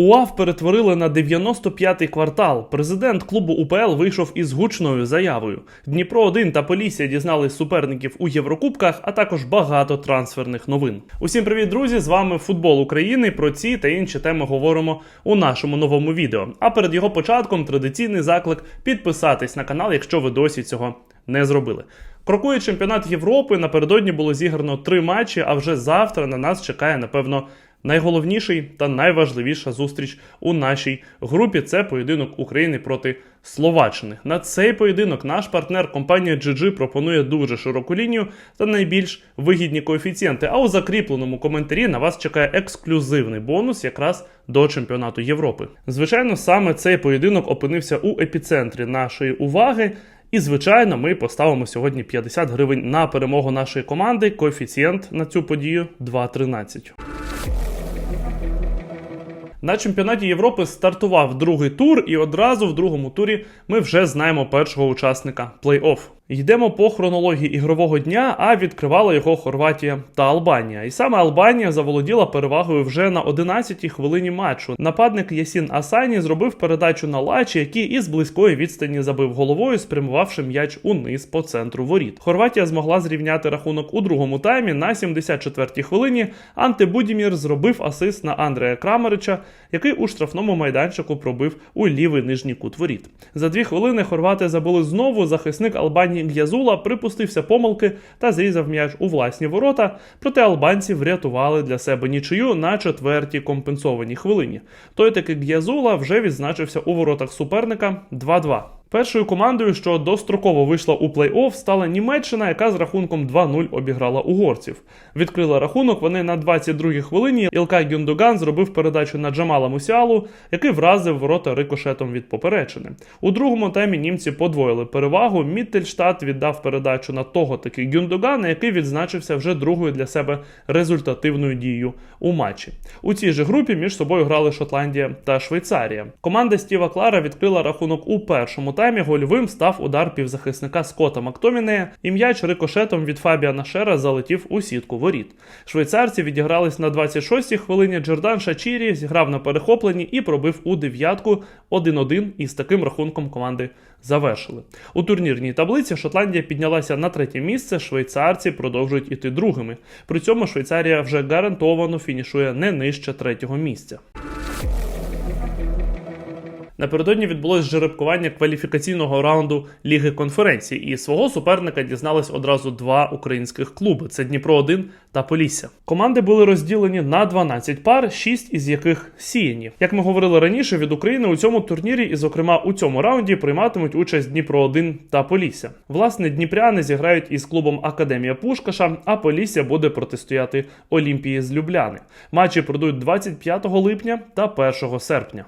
УАВ перетворили на 95-й квартал. Президент клубу УПЛ вийшов із гучною заявою. Дніпро 1 та Полісся дізнались суперників у Єврокубках, а також багато трансферних новин. Усім привіт, друзі! З вами Футбол України. Про ці та інші теми говоримо у нашому новому відео. А перед його початком традиційний заклик підписатись на канал, якщо ви досі цього не зробили. Крокує чемпіонат Європи. Напередодні було зіграно три матчі. А вже завтра на нас чекає, напевно, найголовніший та найважливіша зустріч у нашій групі. Це поєдинок України проти Словаччини. На цей поєдинок наш партнер компанія GG пропонує дуже широку лінію та найбільш вигідні коефіцієнти. А у закріпленому коментарі на вас чекає ексклюзивний бонус якраз до чемпіонату Європи. Звичайно, саме цей поєдинок опинився у епіцентрі нашої уваги. І, звичайно, ми поставимо сьогодні 50 гривень на перемогу нашої команди. Коефіцієнт на цю подію 2,13. На чемпіонаті Європи стартував другий тур, і одразу в другому турі ми вже знаємо першого учасника плей-офф. Йдемо по хронології ігрового дня, а відкривала його Хорватія та Албанія. І саме Албанія заволоділа перевагою вже на 11-й хвилині матчу. Нападник Ясін Асані зробив передачу на Лачі, який із близької відстані забив головою, спрямувавши м'яч униз по центру воріт. Хорватія змогла зрівняти рахунок у другому таймі на 74-й хвилині. Анте Будімір зробив асист на Андрея Крамерича, який у штрафному майданчику пробив у лівий нижній кут воріт. За дві хвилини хорвати забили знову. Захисник Албанії Г'язула припустився помилки та зрізав м'яч у власні ворота. Проте албанці врятували для себе нічию на четвертій компенсованій хвилині. Той таки Г'язула вже відзначився у воротах суперника 2-2. Першою командою, що достроково вийшла у плей-офф, стала Німеччина, яка з рахунком 2-0 обіграла угорців. Відкрила рахунок вони на 22-й хвилині. Ілкай Гюндоган зробив передачу на Джамала Мусіалу, який вразив ворота рикошетом від поперечини. У другому таймі німці подвоїли перевагу. Міттельштадт віддав передачу на того таки Гюндогана, який відзначився вже другою для себе результативною дією у матчі. У цій же групі між собою грали Шотландія та Швейцарія. Команда Стіва Клара відкрила рахунок у першому таймі гольовим став удар півзахисника Скотта Мактомінея, і м'яч рикошетом від Фабіана Шера залетів у сітку воріт. Швейцарці відігрались на 26-й хвилині. Джордан Шачірі зіграв на перехопленні і пробив у дев'ятку 1-1 і з таким рахунком команди завершили. У турнірній таблиці Шотландія піднялася на третє місце. Швейцарці продовжують іти другими. При цьому Швейцарія вже гарантовано фінішує не нижче третього місця. Напередодні відбулось жеребкування кваліфікаційного раунду Ліги конференцій, і свого суперника дізнались одразу два українських клуби: це Дніпро 1 та Полісся. Команди були розділені на 12 пар, 6 із яких сіяні. Як ми говорили раніше, від України у цьому турнірі, і, зокрема, у цьому раунді прийматимуть участь Дніпро 1 та Полісся. Власне, дніпряни зіграють із клубом Академія Пушкаша, а Полісся буде протистояти Олімпії з Любляни. Матчі пройдуть 25 липня та 1 серпня.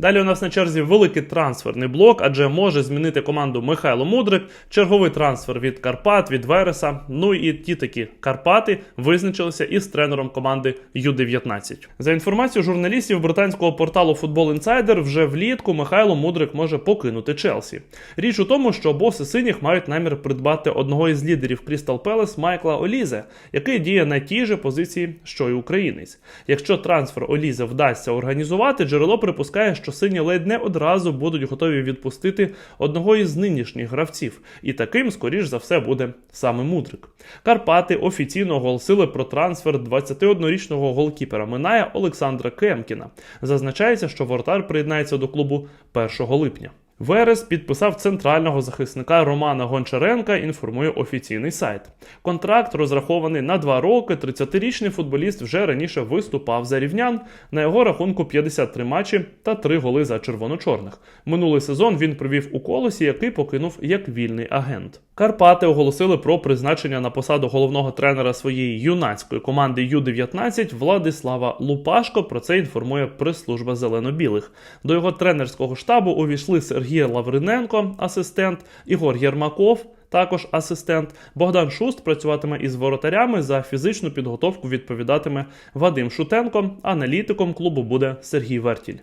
Далі у нас на черзі великий трансферний блок, адже може змінити команду Михайло Мудрик, черговий трансфер від Карпат, від Вереса. Ну і ті такі Карпати визначилися із тренером команди Ю-19. За інформацією журналістів британського порталу Football Insider, вже влітку Михайло Мудрик може покинути Челсі. Річ у тому, що боси синіх мають намір придбати одного із лідерів Крістал Пелес Майкла Олізе, який діє на тій же позиції, що й українець. Якщо трансфер Олізе вдасться організувати, джерело припускає, що що сині ледь не одразу будуть готові відпустити одного із нинішніх гравців, і таким, скоріш за все, буде саме Мудрик. Карпати офіційно оголосили про трансфер 21-річного голкіпера Миная Олександра Кемкіна. Зазначається, що Вортар приєднається до клубу 1 липня. Верес підписав центрального захисника Романа Гончаренка, інформує офіційний сайт. Контракт розрахований на два роки. 30-річний футболіст вже раніше виступав за рівнян. На його рахунку 53 матчі та 3 голи за червоно-чорних. Минулий сезон він провів у колосі, який покинув як вільний агент. Карпати оголосили про призначення на посаду головного тренера своєї юнацької команди Ю-19 Владислава Лупашко. Про це інформує прес-служба зелено-білих. До його тренерського штабу увійшли Сергій Лавриненко, асистент, Ігор Єрмаков. Також асистент Богдан Шуст працюватиме із воротарями за фізичну підготовку. Відповідатиме Вадим Шутенко. Аналітиком клубу буде Сергій Вертіль.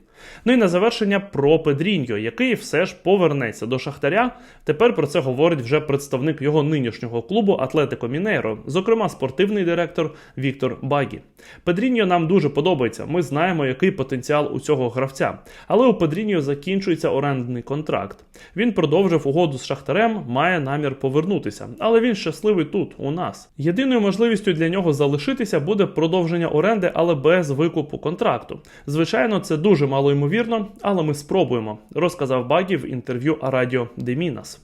Ну і на завершення про Педріньо, який все ж повернеться до Шахтаря. Тепер про це говорить вже представник його нинішнього клубу Атлетико Мінейро, зокрема спортивний директор Віктор Багі. Педріньо нам дуже подобається. Ми знаємо, який потенціал у цього гравця. Але у Педріньо закінчується орендний контракт. Він продовжив угоду з Шахтарем, має намір повернутися, але він щасливий тут, у нас. Єдиною можливістю для нього залишитися буде продовження оренди, але без викупу контракту. Звичайно, це дуже мало ймовірно, але ми спробуємо, розказав Багі в інтерв'ю Радіо Демінас.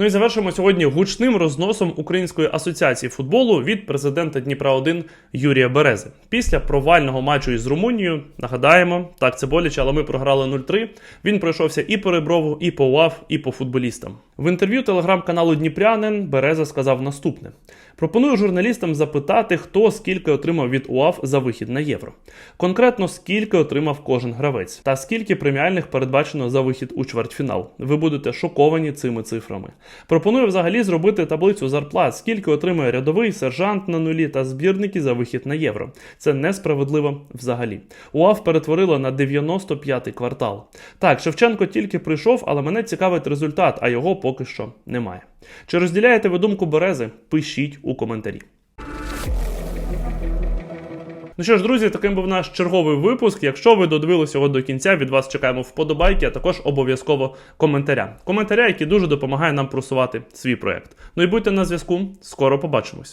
Ну і завершимо сьогодні гучним розносом Української асоціації футболу від президента Дніпра 1 Юрія Берези. Після провального матчу із Румунією, нагадаємо, так це боляче, але ми програли 0-3. Він пройшовся і по Реброву, і по УАФ, і по футболістам. В інтерв'ю телеграм-каналу Дніпрянин Береза сказав наступне: пропоную журналістам запитати, хто скільки отримав від УАФ за вихід на євро. Конкретно скільки отримав кожен гравець, та скільки преміальних передбачено за вихід у чвертьфінал. Ви будете шоковані цими цифрами. Пропоную взагалі зробити таблицю зарплат, скільки отримує рядовий сержант на нулі та збірники за вихід на євро. Це несправедливо взагалі. УАФ перетворила на 95-й квартал. Так, Шевченко тільки прийшов, але мене цікавить результат, а його поки що немає. Чи розділяєте ви думку Берези? Пишіть у коментарі. Ну що ж, друзі, таким був наш черговий випуск. Якщо ви додивилися його до кінця, від вас чекаємо вподобайки, а також обов'язково коментаря. Коментаря, які дуже допомагає нам просувати свій проект. Ну і будьте на зв'язку. Скоро побачимось.